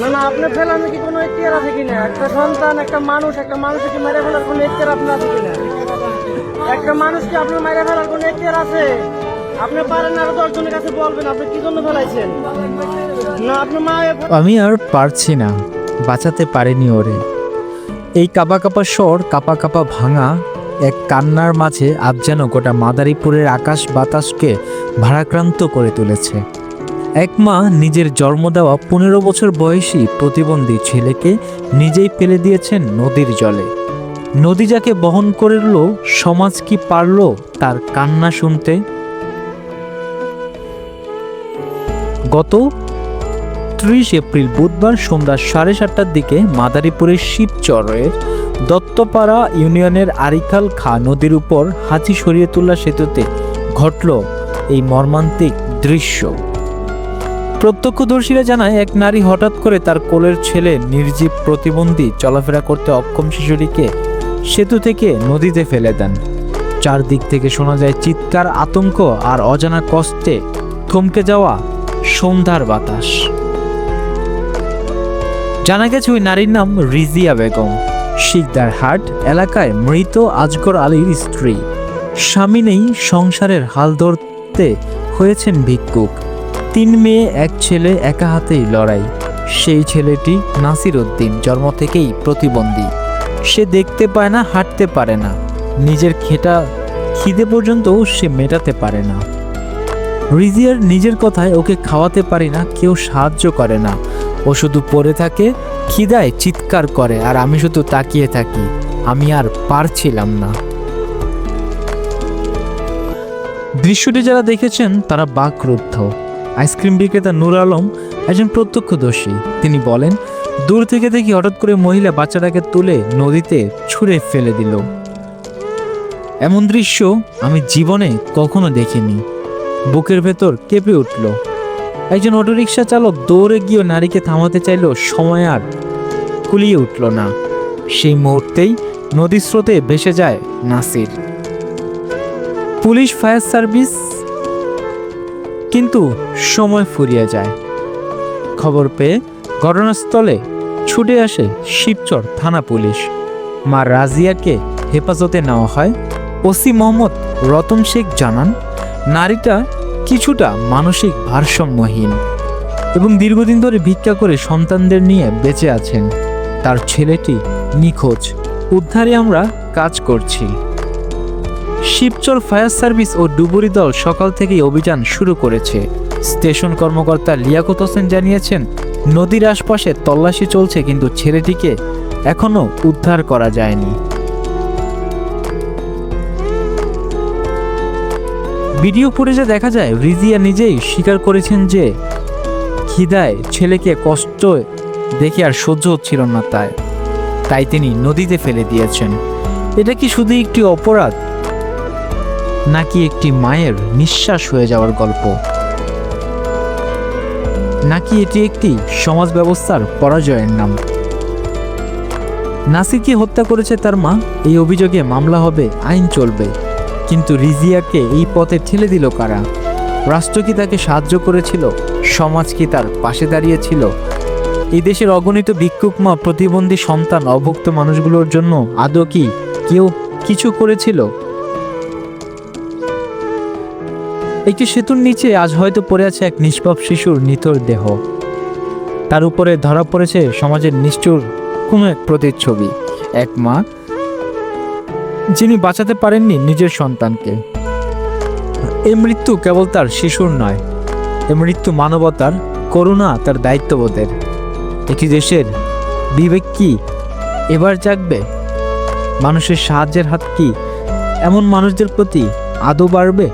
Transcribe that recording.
না না আপনার ফেলানো কি কোনো আছে কিনা? একটা সন্তান, একটা মানুষ, একটা মানুষকে মেরে ফেলার কোনো আপনার আছে কিনা? একটা মানুষকে আপনার মেরে ফেলার কোনো আছে? আমি আর পারছি না, বাঁচাতে পারিনি ওরে। এই কাপা কাপা স্বর, কাপা কাপা ভাঙা, এক কান্নার মাঝে আজ যেন গোটা মাদারীপুরের আকাশ বাতাসকে ভারাক্রান্ত করে তুলেছে। এক মা নিজের জন্ম দেওয়া পনেরো বছর বয়সী প্রতিবন্ধী ছেলেকে নিজেই ফেলে দিয়েছেন নদীর জলে। নদী যাকে বহন করল, সমাজ কি পারল তার কান্না শুনতে? গত ত্রিশ এপ্রিল বুধবার সন্ধ্যা সাড়ে সাতটার দিকে মাদারীপুরের শিবচরের দত্তপাড়া ইউনিয়নের আরিকাল খা নদীর উপর হাতি শরীয়তুল্লাহ সেতুতে ঘটল এই মর্মান্তিক দৃশ্য। প্রত্যক্ষদর্শীরা জানায়, এক নারী হঠাৎ করে তার কোলের ছেলে নির্জীব প্রতিবন্ধী চলাফেরা করতে অক্ষম শিশুটিকে সেতু থেকে নদীতে ফেলে দেন। চারদিক থেকে শোনা যায় চিৎকার, আতঙ্ক আর অজানা কষ্টে থমকে যাওয়া সন্ধ্যার বাতাস। জানা গেছে ওই নারীর নাম রিজিয়া বেগম। শিকদার হাট এলাকায় মৃত আজগর আলীর স্ত্রী। স্বামী নেই, সংসারের হাল ধরতে হয়েছেন ভিক্ষুক। তিন মেয়ে, এক ছেলে, একা হাতেই লড়াই। সেই ছেলেটি নাসির উদ্দিন, জন্ম থেকেই প্রতিবন্ধী। সে দেখতে পায় না, হাঁটতে পারে না। নিজের খেটা খিদে পর্যন্তও সে মেটাতে পারে না। রিজিয়ার নিজের কথায় ওকে খাওয়াতে পারি না, কেউ সাহায্য করে না। ও শুধু পড়ে থাকে, খিদায় চিৎকার করে, আর আমি শুধু তাকিয়ে থাকি। আমি আর পারছিলাম না। দৃশ্যটি যারা দেখেছেন, তারা বাকরুদ্ধ। আইসক্রিম বিক্রেতা নূর আলম একজন প্রত্যক্ষদর্শী। তিনি বলেন, দূর থেকে দেখি হঠাৎ করে মহিলা বাচ্চাটাকে তুলে নদীতে ছুঁড়ে ফেলে দিল। এমন দৃশ্য আমি জীবনে কখনো দেখিনি। বুকের ভেতর কেঁপে উঠল। একজন অটোরিকশা চালক দৌড়ে গিয়ে নারীকে থামাতে চাইল সময় আর কুলিয়ে উঠল না। সেই মুহূর্তেই নদী স্রোতে ভেসে যায় নাসির। পুলিশ, ফায়ার সার্ভিস কিন্তু সময় ফুরিয়ে যায়। খবর পেয়ে ঘটনাস্থলে ছুটে আসে শিবচর থানা পুলিশ। মা রাজিয়াকে হেফাজতে নেওয়া হয়। ওসি মোহাম্মদ রতন শেখ জানান, নারীটা কিছুটা মানসিক ভারসাম্যহীন এবং দীর্ঘদিন ধরে ভিক্ষা করে সন্তানদের নিয়ে বেঁচে আছেন। তার ছেলেটি নিখোঁজ। উদ্ধারে আমরা কাজ করছি। শিবচর ফায়ার সার্ভিস ও ডুবুরি দল সকাল থেকেই অভিযান শুরু করেছে। স্টেশন কর্মকর্তা লিয়াকত হোসেন জানিয়েছেন, নদীর আশপাশে তল্লাশি চলছে কিন্তু ছেলেটিকে এখনও উদ্ধার করা যায়নি। ভিডিও ফুটেজে দেখা যায়, রিজিয়া নিজেই স্বীকার করেছেন যে খিদায় ছেলেকে কষ্ট দেখে আর সহ্য হচ্ছিল না তাই। তাই তিনি নদীতে ফেলে দিয়েছেন। এটা কি শুধু একটি অপরাধ? নাকি একটি মায়ের নিঃশ্বাস হয়ে যাওয়ার গল্প? নাকি এটি একটি সমাজ ব্যবস্থার পরাজয়ের নাম? নাসিরকে হত্যা করেছে তার মা। এই অভিযোগে মামলা হবে, আইন চলবে। কিন্তু রিজিয়াকে এই পথে ঠেলে দিল কারা? রাষ্ট্র কি তাকে সাহায্য করেছিল? সমাজ কি তার পাশে দাঁড়িয়েছিল? এই দেশের অগণিত ভিক্ষুক প্রতিবন্ধী সন্তান, অভুক্ত মানুষগুলোর জন্য আদৌ কি কেউ কিছু করেছিল? একটি সেতুর নিচে আজ হয়তো পড়ে আছে এক নিষ্পাপ শিশুর নিথর দেহ। তার উপরে ধরা পড়েছে সমাজের নিষ্ঠুর কোনো এক প্রতিচ্ছবি। এক মা, যিনি বাঁচাতে পারেননি নিজের সন্তানকে। এই মৃত্যু কেবল তার শিশুর নয়, এ মৃত্যু মানবতার, করুণা তার দায়িত্ববোধের। একটি দেশের বিবেক কি এবার জাগবে? মানুষের সাহায্যের হাত কি? এমন মানুষদের প্রতি আদৌ বাড়বে?